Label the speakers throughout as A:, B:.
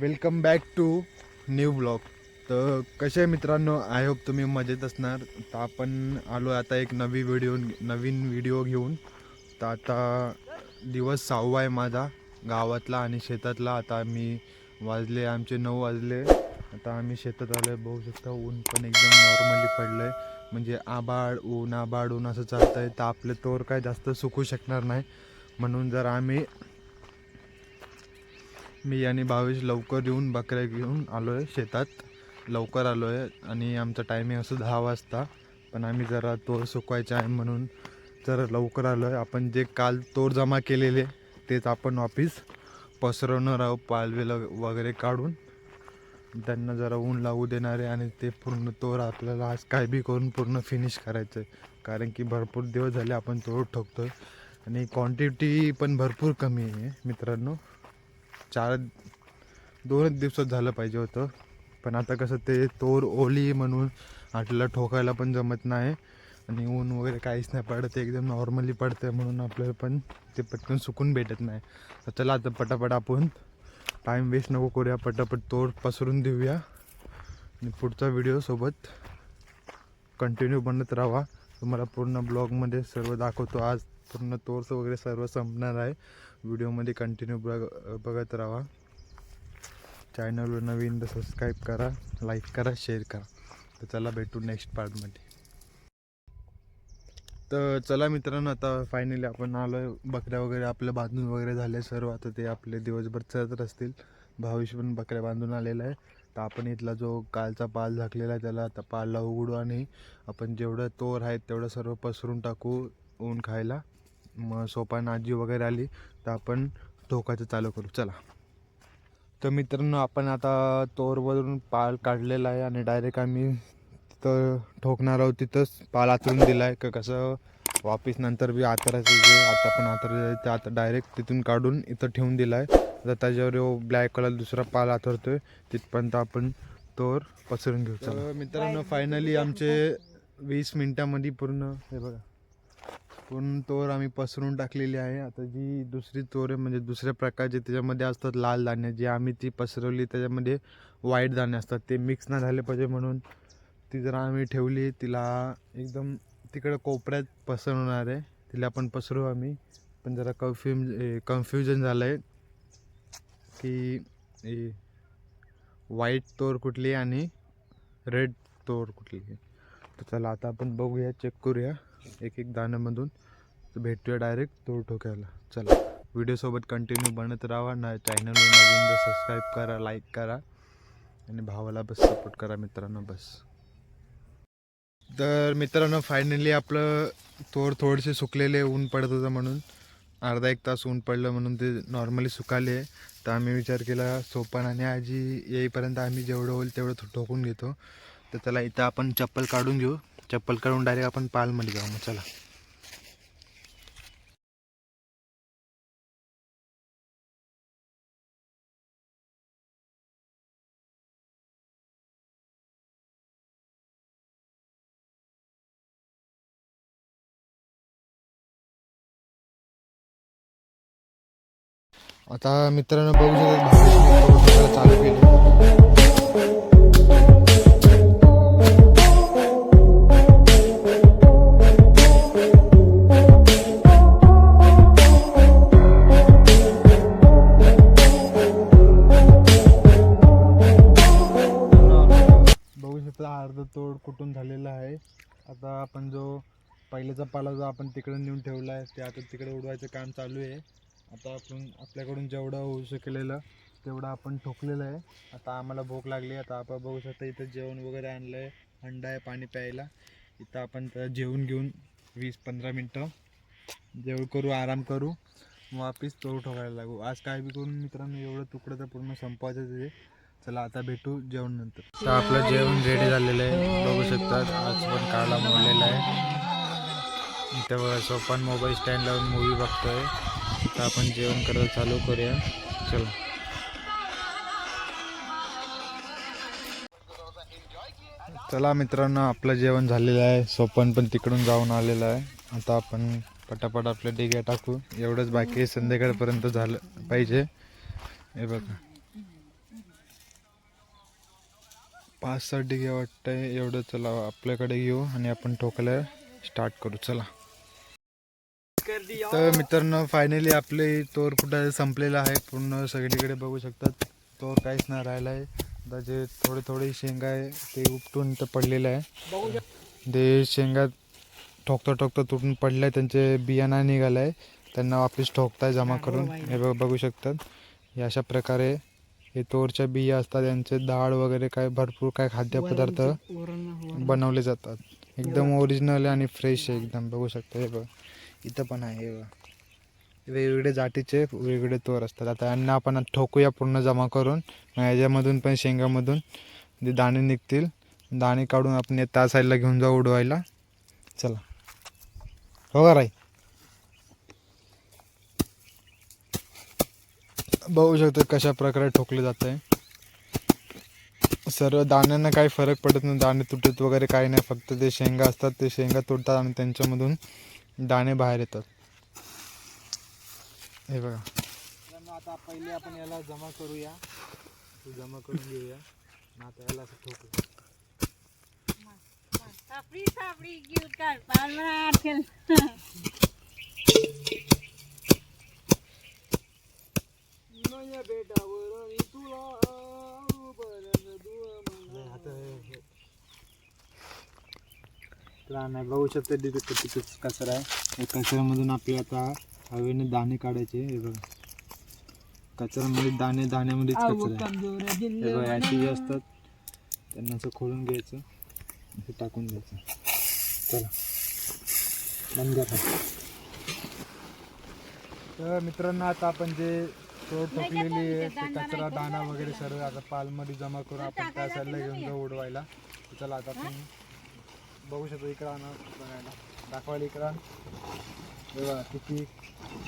A: Welcome back to new blog. तर कसे मित्रांनो? आय होप तुम्ही मजेत असणार. तर आपण आलो आता एक नवी व्हिडिओ नवीन व्हिडिओ घेऊन. तर आता दिवस सहावा आहे माझा. गावातला आणि शेतातला. आता मी वाजले आमचे नऊ वाजले. आता आम्ही शेतात आलो आहे बघू शकता ऊन पण एकदम नॉर्मली पडलं आहे म्हणजे आबाड ऊन आबाड ऊन असं चालतं आहे तर आपले तोर काय जास्त सुकू शकणार नाही. म्हणून जर आम्ही मी आणि भावेश लवकर येऊन बकऱ्या घेऊन आलो आहे शेतात. लवकर आलो आहे आणि आमचं टायमिंग असं दहा वाजता. पण आम्ही जरा तोर सुकवायचा आहे म्हणून जरा लवकर आलो आहे आपण जे काल तोर जमा केलेले तेच आपण वापिस पसरवणार आहोत पालवेला वगैरे काढून. त्यांना जरा ऊन लावू देणार आहे आणि ते पूर्ण तोर आपल्याला आज काय बी करून पूर्ण फिनिश करायचं आहे कारण की भरपूर दिवस झाले आपण तोर ठोकतो आहे आणि क्वांटिटी पण भरपूर कमी आहे मित्रांनो. चार दोनच दिवसात झालं पाहिजे होतं. पण आता कसं ते तोर ओली म्हणून आपल्याला ठोकायला पण जमत नाही. आणि ऊन वगैरे काहीच नाही पडत एकदम नॉर्मली पडतं म्हणून आपल्याला पण ते पटकन सुकून भेटत नाही. तर चला आता पटापट आपण टाईम वेस्ट नको करूया पटापट तोर पसरून देऊया. आणि पुढचा व्हिडिओ सोबत कंटिन्यू बनत राहा. तुम्हाला पूर्ण ब्लॉगमध्ये सर्व दाखवतो. आज पूर्ण तोर्स वगैरे सर्व संपणार आहे. व्हिडिओमध्ये कंटिन्यू बघ बघत राहा. चॅनलवर नवीन तर सबस्क्राईब करा लाईक करा शेअर करा. तर चला भेटू नेक्स्ट पार्टमध्ये तर चला मित्रांनो आता फायनली आपण आलो आहे बकऱ्या वगैरे आपल्या बांधून वगैरे झाले सर्व आता ते आपले दिवसभर चढत असतील भावेश पण बकऱ्या बांधून आलेला आहे. तर आपण इथला जो कालचा पाल झाकलेला आहे त्याला आता पालला उघडू आणि आपण जेवढं तोर आहेत तेवढं सर्व पसरून टाकू ऊन खायला. मग सोपान आजी वगैरे आली तर आपण ठोकायचं चालू करू. चला. तर मित्रांनो आपण आता तोरवरून पाल काढलेला आहे आणि डायरेक्ट आम्ही तिथं ठोकणार आहोत. तिथंच पाल आतरून दिला आहे का कसं वापस नंतर बी आतरायचं जे आता पण आतर ते आता डायरेक्ट तिथून काढून इथं ठेवून दिला आहे आता त्याच्यावर ब्लॅक कलर दुसरा पाल आतरतो आहे तिथपर्यंत आपण तोर पसरून घेऊ. चला. मित्रांनो फायनली आमचे वीस मिनटामध्ये पूर्ण हे बघा. पूर्ण तोर आम्ही पसरून टाकलेली आहे. आता जी दुसरी तोर आहे म्हणजे दुसऱ्या प्रकारचे त्याच्यामध्ये असतात लाल दाणे जे आम्ही ती पसरवली त्याच्यामध्ये वाईट दाणे असतात. ते मिक्स नाही झाले पाहिजे म्हणून ती जर आम्ही ठेवली. तिला एकदम तिकडं कोपऱ्यात पसरवणार आहे. तिला पण पसरू आम्ही. पण जरा कन्फ्युज कन्फ्युजन झालं आहे की व्हाईट तोर कुठली आणि रेड तोर कुठली. तर चला आता आपण बघूया चेक करूया. एक एक दाण्यामधून भेटूया डायरेक्ट तोड ठोक्याला. चला व्हिडिओसोबत कंटिन्यू बनत राहा ना चॅनलवर नवीन तर सबस्क्राईब करा लाईक करा आणि भावाला बस सपोर्ट करा मित्रांनो बस. तर मित्रांनो फायनली आपलं तोड थोडेसे सुकलेले ऊन पडत होतं म्हणून अर्धा एक तास ऊन पडलं म्हणून ते नॉर्मली सुकाले. तर आम्ही विचार केला सोपान आणि आजी येईपर्यंत आम्ही जेवढं होईल तेवढं ठोकून घेतो. तर त्याला इथं आपण चप्पल काढून घेऊ. चप्पल काढून डायरेक्ट आपण पालमध्ये जाऊ मग चला. आता मित्रांनो बघू शकतो चालू केली तोड कुठून झालेला आहे. आता आपण जो पहिल्याचा पाला जो आपण तिकडे नेऊन ठेवला आहे ते आता तिकडे उडवायचं काम चालू आहे. आता आपण आपल्याकडून जेवढं होऊ शकलेलं तेवढं आपण ठोकलेलं आहे. आता आम्हाला भूक लागली आता आपण बघू शकता इथं जेवण वगैरे आणलं आहे अंडा आहे पाणी प्यायला. इथं आपण तर जेवून घेऊन वीस पंधरा मिनटं जेवण करू आराम करू. मग वापिस तोड ठोकायला लागू. आज काय बी करून मित्रांनो एवढं तुकडं तर पूर्ण संपवायचं ते चला आता भेटू जेवण नंतर. तर आपलं जेवण रेडी झालेलं आहे. बघू शकतात आज पण काळा मोडलेला आहे. इथं सोपान मोबाईल स्टँड लावून मूवी बघतोय. तर आपण जेवण करायला चालू करूया. चला. चला मित्रांनो आपलं जेवण झालेलं आहे. सोपन पण तिकडून जाऊन आलेलं आहे. आता आपण पटापट आपल्या डिग्या टाकू. एवढंच बाकी संध्याकाळपर्यंत झालं पाहिजे. हे बघा. पाच सहा डिगे वाटतंय. एवढं चला आपल्याकडे घेऊ आणि आपण ठोकायला स्टार्ट करू. चला. तर मित्रांनो फायनली आपले तोर कुठं संपलेला आहे. पूर्ण सगळीकडे बघू शकतात. तोर काहीच नाही राहिला आहे आता जे थोडे थोडे शेंगा आहे ते उपटून तर पडलेलं आहे. ते शेंगा ठोकता ठोकता तुटून पडले त्यांचे बियाणा निघाला आहे त्यांना वापस ठोकताय जमा करून. हे बघ- बघू शकतात. हे अशा प्रकारे हे तोरच्या बिया असतात त्यांचे डाळ वगैरे काय भरपूर काय खाद्यपदार्थ बनवले जातात. एकदम ओरिजिनल आणि फ्रेश आहे एकदम. बघू शकता हे बघ. इथं पण आहे हे बघ. वेगवेगळे जातीचे वेगवेगळे तोर असतात. आता यांना आपण ठोकूया पूर्ण जमा करून. याच्यामधून पण शेंगामधून जे दाणे निघतील दाणे काढून आपण त्या साईडला घेऊन जाऊ उडवायला. चला. हो का राई? बघू शकतो कशा प्रकारे ठोकले जात आहे सर्व दाण्यांना काही फरक पडत नाही. दाणे तुटत वगैरे काही नाही. फक्त ते शेंगा असतात. ते शेंगा तुटतात आणि त्यांच्यामधून दाणे बाहेर येतात. हे बघा. आता पहिले आपण याला जमा करूया. जमा करून घेऊया. आता याला असं ठोकू.
B: सापडी सापडी
A: शकता तिथे किती कच- कचरा आहे. या कचऱ्यामधून आपले आता हवेने दाणे काढायचे हे बघा. कचऱ्यामध्ये दाणे दाण्यामध्येच कचरा आहे. हे बघा अशी जे असतात त्यांना असं खोलून घ्यायचं असं टाकून द्यायचं चला. बंद करा. तर मित्रांनो आता आपण जे तो ते कचरा दाणा वगैरे सर्व आता पालमध्ये जमा करून आपण त्या साईडला घेऊन जाऊ उडवायला. चला आता आपण बघू शकतो इकडं आणा बघायला. दाखवायला इकडं बघा किती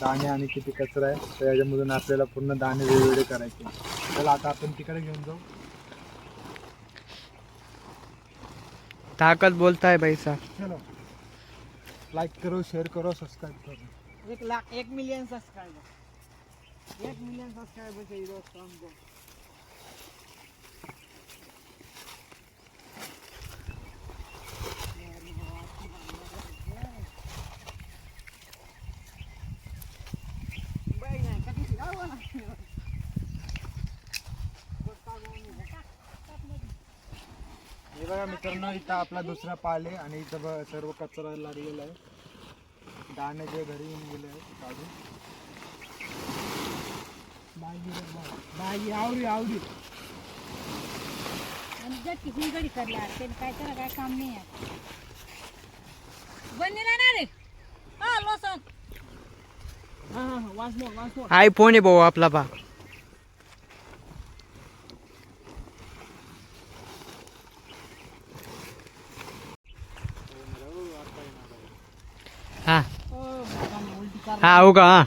A: दाणे आणि किती कचरा आहे. तर याच्यामधून आपल्याला पूर्ण दाणे वेगवेगळे करायचे चला आता आपण तिकडे घेऊन जाऊ.
C: ताकत बोलता है भाई साहब.
A: चलो. लाईक करो शेअर करो सबस्क्राईब करो.
C: एक लाख एक मिलियन सब्सक्राइबर एक मिलियन सब्सक्राइबर चाहिए दोस्तों हमको
A: हे बघा मित्रांनो इथं आपला दुसरा पाल आहे आणि इथं सर्व कचरा लागलेला आहे. दाणे जे घरी येऊन गेले आहे काढून
C: भाई आवरी आवरी.
B: आणि जर टिफिन गडी करला त्यांनी काय त्याला काय काम नाही आहे. ना रे हा लोसन.
C: हाँ हाँ once more once more iPhone है भाऊ आपला बा. हाँ. हाँ होगा हाँ.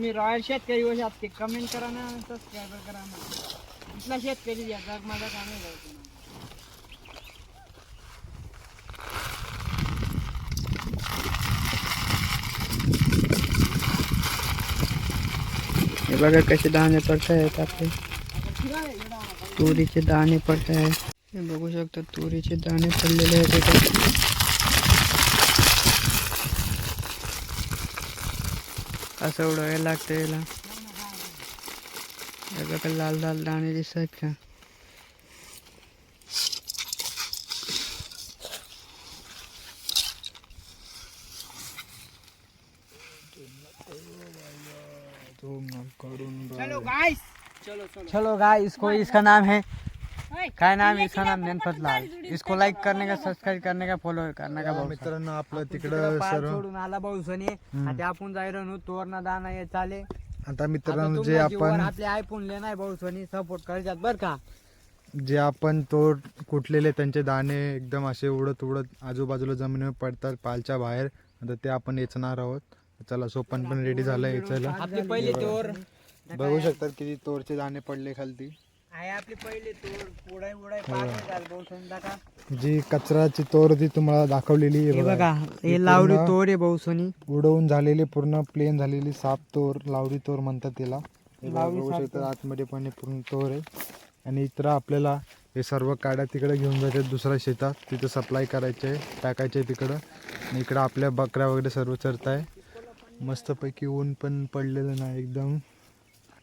C: तुम्ही रॉयल शेतकरी हो शकते कमेंट करा ना सबस्क्राईबर करा ना. इथला शेतकरी जग माझा काम आहे हे बघा कसे दाणे पडत आहेत आपले. तुरीचे दाणे पडत आहेत बघू शकता तुरीचे दाणे पडलेले असं उडवायला लागतं याला हे लाल लाल दाणे दिसत का गाइस चलो चलो चलो। गाइस इसको इसका नाम है? क्या नाम है इसका नाम नेनपत लाल इसको लाइक करने का सब्सक्राइब करने का फॉलो करने का बहुत
A: मित्रांनो आपलं तिकडं सर्व
C: सोडून आला भाऊ सनी. आता आपण जायरो नु तोरणा दाना हे चाले.
A: आता मित्रांनो जे आपण
C: आपले आयफोन लेनाय भाऊ सनी सपोर्ट करतात बर का.
A: जे आपण तो कुटलेले त्यांचे दाणे एकदम असे उडत उडत आजूबाजूला जमिनीवर पडतात पालच्या बाहेर आता ते आपण वेचणार आहोत. चला सोपन पण रेडी झालं वेचायला
C: आपली पहिली तोर
A: बघू शकतात किती तोरचे दाणे पडले खालती.
C: आहे आपली पहिली तोर पुढाय उडाय पाच झालं भाऊ सनी दाखा
A: जी कचराची तोर ती तुम्हाला दाखवलेली आहे
C: हे
A: बघा.
C: बघा
A: ही
C: लावडी
A: पूर्ण
C: तोर आहे भाऊ सनी.
A: उडवून झालेली पूर्ण प्लेन झालेली साप तोर लावडी तोर म्हणतात हे बघा, बघू
C: साप
A: शकता आतमध्ये पण हे पूर्ण तोर आहे. आणि इतर आपल्याला हे सर्व काड्या तिकडे घेऊन जायचे दुसऱ्या शेतात. तिथं सप्लाय करायचे टाकायचे तिकडं. आणि इकडं आपल्या बकऱ्या वगैरे सर्व चरत आहे मस्तपैकी ऊन पण पडलेलं नाही एकदम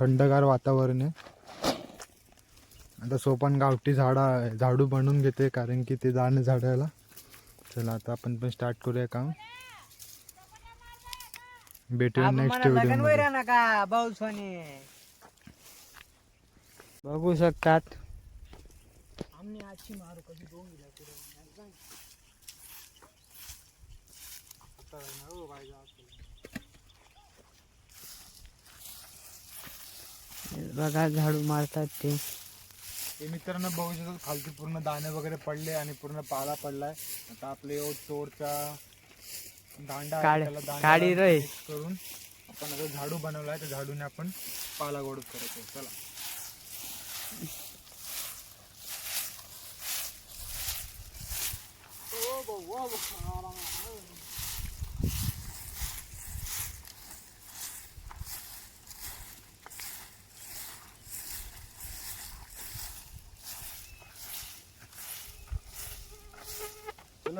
A: थंडगार वातावरण आहे. आता सोपान गावठी झाडा झाडू बनवून घेते कारण की ते दाणे झाडायला. चला आता आपण पण स्टार्ट करूया काम. भेटूया नेक्स्ट व्हिडिओ
C: नका बघू शकतात. बघा झाडू मारतात ते.
A: हे मित्रांनो बघू शकतो खालती पूर्ण दाणे वगैरे पडले आणि पूर्ण पाला पडलाय. आता आपले यो तोडचा दांडा आहे,
C: काड-
A: त्याला दांड्याला
C: काडी रे.
A: mix करून आपण आता झाडू बनवलाय त्या झाडूने आपण पाला गोड करतो चला.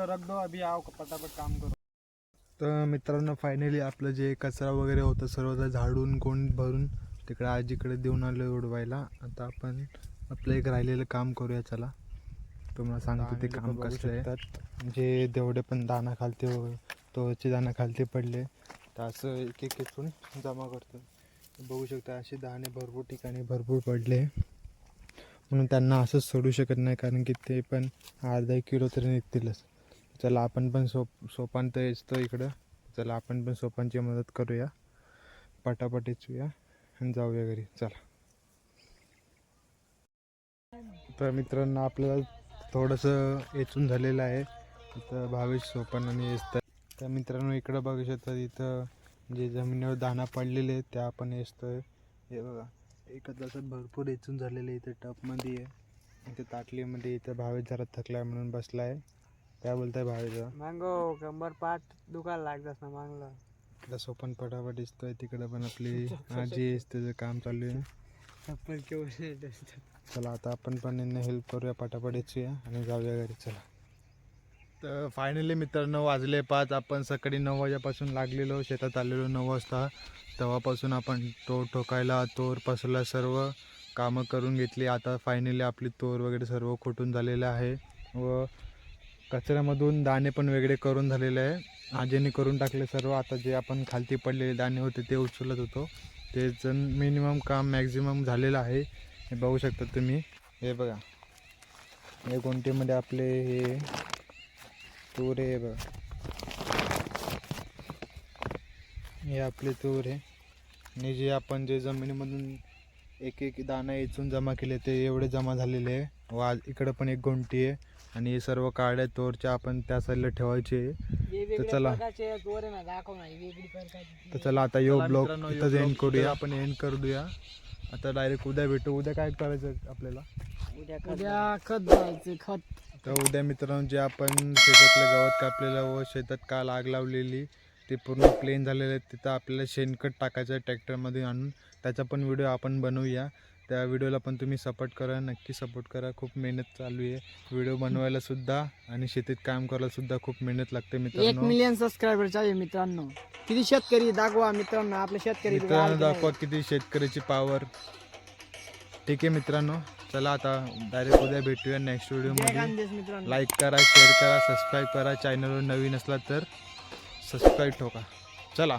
A: रख दो अभी आओ पटापट काम करू। तर मित्रांनो फायनली आपलं जे कचरा वगैरे होतं सर्व झाडून कोण भरून तिकडे आजीकडे देऊन आलो उडवायला. आता आपण आपलं एक राहिलेलं काम करूया चला. तुम्हाला सांगतो ते काम कसं आहे. जे जेवढे पण दाना खालते वगैरे तोचे दाना खालते पडले. तर असं एक एक जमा करतो. बघू शकता असे दाणे भरपूर ठिकाणी भरपूर पडले. म्हणून त्यांना असंच सोडू शकत नाही कारण की ते पण अर्धा एक किलो तरी निघतीलच. चला आपण पण सोप सोपान तर येतो इकडं. चला आपण पण सोपांची मदत करूया. पटापट येचूया आणि जाऊया घरी. चला. तर मित्रांनो आपल्याला थोडंसं येचून झालेलं आहे. तर भावेश सोपान आणि येसतात तर मित्रांनो इकडं बघू शकता इथं जे जमिनीवर दाणा पडलेले आहेत त्या आपण येस्तोय. हे बघा एका तासात भरपूर येचून झालेले इथे टपमध्ये आहे इथे ताटलीमध्ये इथं भावेश जरा थकलाय म्हणून बसला आहे काय बोलताय भावेशा?
C: मांगो कंबर पाठ दुखायला लागतात ना मागलं.
A: इकडं सोपन पटापट दिसतोय तिकडं पण आपली आजी त्याचं काम चालू आहे.
C: चप्पल केवढे
A: चला आता आपण पण यांना हेल्प करूया पटापट येऊया आणि जाऊया घरी चला. तर फायनली मित्रांनो वाजले पाच आपण सकाळी नऊ वाजेपासून लागलेलो शेतात आलेलो नऊ वाजता. तेव्हापासून आपण तोर ठोकायला तोर पसरला सर्व कामं करून घेतली. आता फायनली आपली तोर वगैरे सर्व खोटून झालेलं आहे. व कचऱ्यामधून दाणे पण वेगळे करून झालेले आहे. आजीने करून टाकले सर्व. आता जे आपण खालती पडलेले दाणे होते ते उचलत होतो. ते मिनिमम काम मॅक्झिमम झालेलं आहे. हे बघू शकता तुम्ही. हे बघा. हे गुंठेमध्ये आपले हे तूर आहे हे बघा. हे आपले तूर आहे. आणि जे आपण जे जमिनीमधून एक एक दाणा इचून जमा केले ते एवढे जमा झालेले आहे. व आज इकडं पण एक गुंटी आहे आणि हे सर्व काड्या तोरच्या आपण त्या साईडला ठेवायचे. तर चला. तर चला आता यो ब्लॉग इथंच एंड करूया आपण एंड करूया. आता डायरेक्ट उद्या भेटू. उद्या काय करायचं आपल्याला?
C: उद्या उद्या खत जायचं खत.
A: तर उद्या मित्रांनो जे आपण शेतातलं गवत कापलेलं व शेतात काल आग लावलेली ते पूर्ण प्लेन झालेलं आहे. तिथं आपल्याला शेणखत टाकायचं आहे ट्रॅक्टरमध्ये आणून. त्याचा पण व्हिडिओ आपण बनवूया. त्या व्हिडिओला पण तुम्ही सपोर्ट करा नक्की सपोर्ट करा. खूप मेहनत चालू आहे. व्हिडिओ बनवायला सुद्धा आणि शेतीत काम करायला सुद्धा खूप मेहनत लागते
C: एक
A: मित्रांनो
C: मिलियन सबस्क्रायबर चाहिए मित्रांनो. किती शेतकरी दाखवा मित्रांनो आपले शेतकरी
A: मित्रांनो दाखवा किती शेतकऱ्याची पावर ठीक आहे मित्रांनो. चला आता डायरेक्ट उद्या भेटूया नेक्स्ट.
C: जय
A: व्हिडिओमध्ये
C: मित्रांनो.
A: लाईक करा शेअर करा सबस्क्राईब करा. चॅनलवर नवीन असला तर सबस्क्राईब ठोका चला.